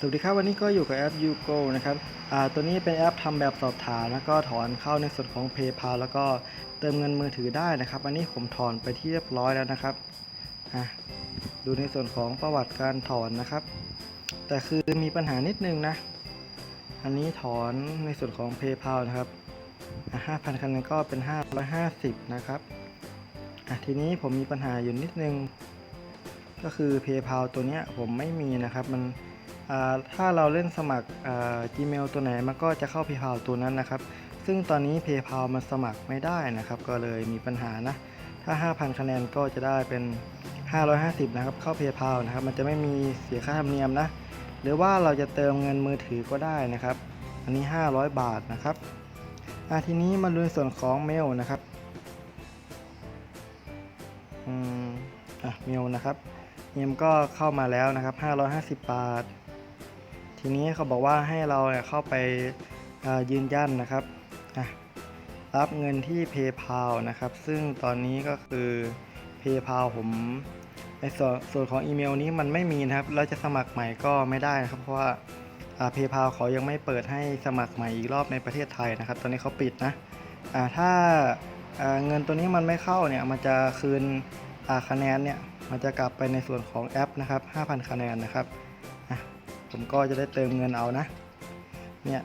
สวัสดีครับวันนี้ก็อยู่กับแอป YouGo นะครับตัวนี้เป็นแอปทำแบบสอบถามแล้วก็ถอนเข้าในส่วนของ PayPal แล้วก็เติมเงินมือถือได้นะครับ อันนี้ผมถอนไปที่เรียบร้อยแล้วนะครับดูในส่วนของประวัติการถอนนะครับ แต่คือมีปัญหานิดนึงนะ อันนี้ถอนในส่วนของ PayPal นะครับ5,000คะแนนก็เป็น 550 นะครับทีนี้ผมมีปัญหาอยู่นิดนึง ก็คือ PayPal ตัวนี้ผมไม่มีนะครับมัน ถ้าเราเล่นสมัครอ่า Gmail ตัวไหนมันก็จะเข้า PayPal ตัวนั้นนะครับ ซึ่งตอนนี้ PayPal มันสมัครไม่ได้นะครับ ก็เลยมีปัญหานะ ถ้า 5,000 คะแนนก็จะได้เป็น 550 นะครับ เข้า PayPal นะครับ มันจะไม่มีเสียค่าธรรมเนียมนะ หรือว่าเราจะเติมเงินมือถือก็ได้นะครับ อันนี้ 500 บาทนะครับทีนี้มาดูในส่วนของเมลนะครับอืมอะเมลนะครับเมลก็เข้ามาแล้วนะครับ 550 บาท ทีนี้เขาบอกว่าให้เราเข้าไปยืนยันนะครับรับเงินที่ PayPal นะครับ ซึ่งตอนนี้ก็คือ PayPal ผมในส่วนส่วนของอีเมลนี้มันไม่มีนะครับแล้วจะสมัครใหม่ก็ไม่ได้นะครับ เพราะว่า PayPal เขายังไม่เปิดให้สมัครใหม่อีกรอบในประเทศไทยนะครับ ตอนนี้เขาปิดนะถ้าเงินตัวนี้มันไม่เข้าเนี่ย มันจะคืนคะแนนเนี่ย มันจะกลับไปในส่วนของแอปนะครับ 5,000 คะแนนนะครับ ผมก็จะได้เติมเงินเอานะ เนี่ย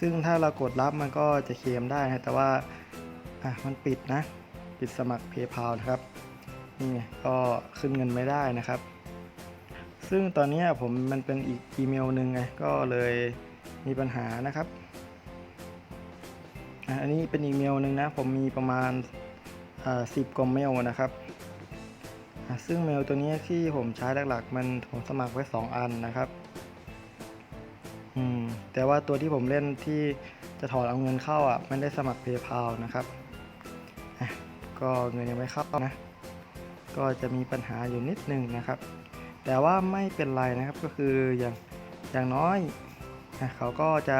ซึ่งถ้าเรากดรับมันก็จะเคลมได้นะแต่ว่า อะ มันปิดนะ ปิดสมัคร PayPal นะครับ นี่ไงก็ขึ้นเงินไม่ได้นะครับ ซึ่งตอนนี้ผมมันเป็นอีกอีเมลหนึ่งไง ก็เลยมีปัญหานะครับอะอันนี้เป็นอีเมลหนึ่งนะ ผมมีประมาณอ่าสิบกว่าเมลนะครับ ซึ่งเมลตัวนี้ที่ผมใช้หลักๆ มันผมสมัครไว้ 2 อันนะครับอืมแต่ว่าตัวที่ผมเล่นที่จะถอนเอาเงินเข้าอะไม่ได้สมัคร PayPal นะครับ ก็เงินยังไม่เข้านะ ก็จะมีปัญหาอยู่นิดนึงนะครับ แต่ว่าไม่เป็นไรนะครับก็คืออย่างอย่างน้อยอะเขาก็จะ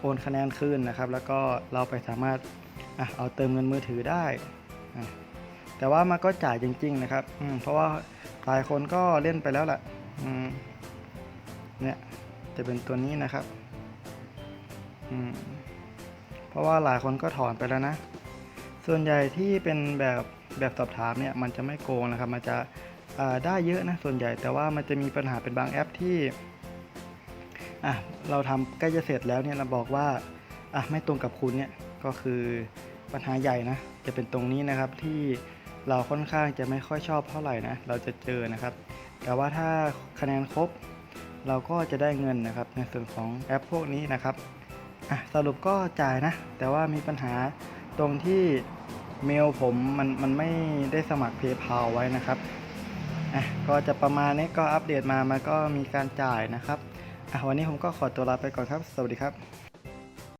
โอนคะแนนคืนนะครับ แล้วก็เราไปสามารถอเอาเติมเงินมือถือได้ แต่ว่ามันก็จ่ายจริง ๆ นะครับอืมเพราะว่าหลายคนก็เล่นไปแล้วแหละอืมเนี่ยจะเป็นตัวนี้นะครับอืมเพราะว่าหลายคนก็ถอนไปแล้วนะ ส่วนใหญ่ที่เป็นแบบแบบสอบถามเนี่ยมันจะไม่โกงนะครับ มันจะได้เยอะนะส่วนใหญ่แต่ว่ามันจะมีปัญหาเป็นบางแอปที่อะเราทำใกล้จะเสร็จแล้วเนี่ยเราบอกว่าอะไม่ตรงกับคุณเนี่ยก็คือปัญหาใหญ่นะจะเป็นตรงนี้นะครับที่ เราค่อนข้างจะไม่ค่อยชอบเท่าไหร่นะ เราจะเจอนะครับ แต่ว่าถ้าคะแนนครบ เราก็จะได้เงินนะครับ ในส่วนของแอปพวกนี้นะครับอะสรุปก็จ่ายนะ แต่ว่ามีปัญหาตรงที่เมลผมมันมันไม่ได้สมัคร PayPal ไว้นะครับอะก็จะประมาณนี้ก็อัปเดตมามันก็มีการจ่ายนะครับอะวันนี้ผมก็ขอตัวลาไปก่อนครับ สวัสดีครับ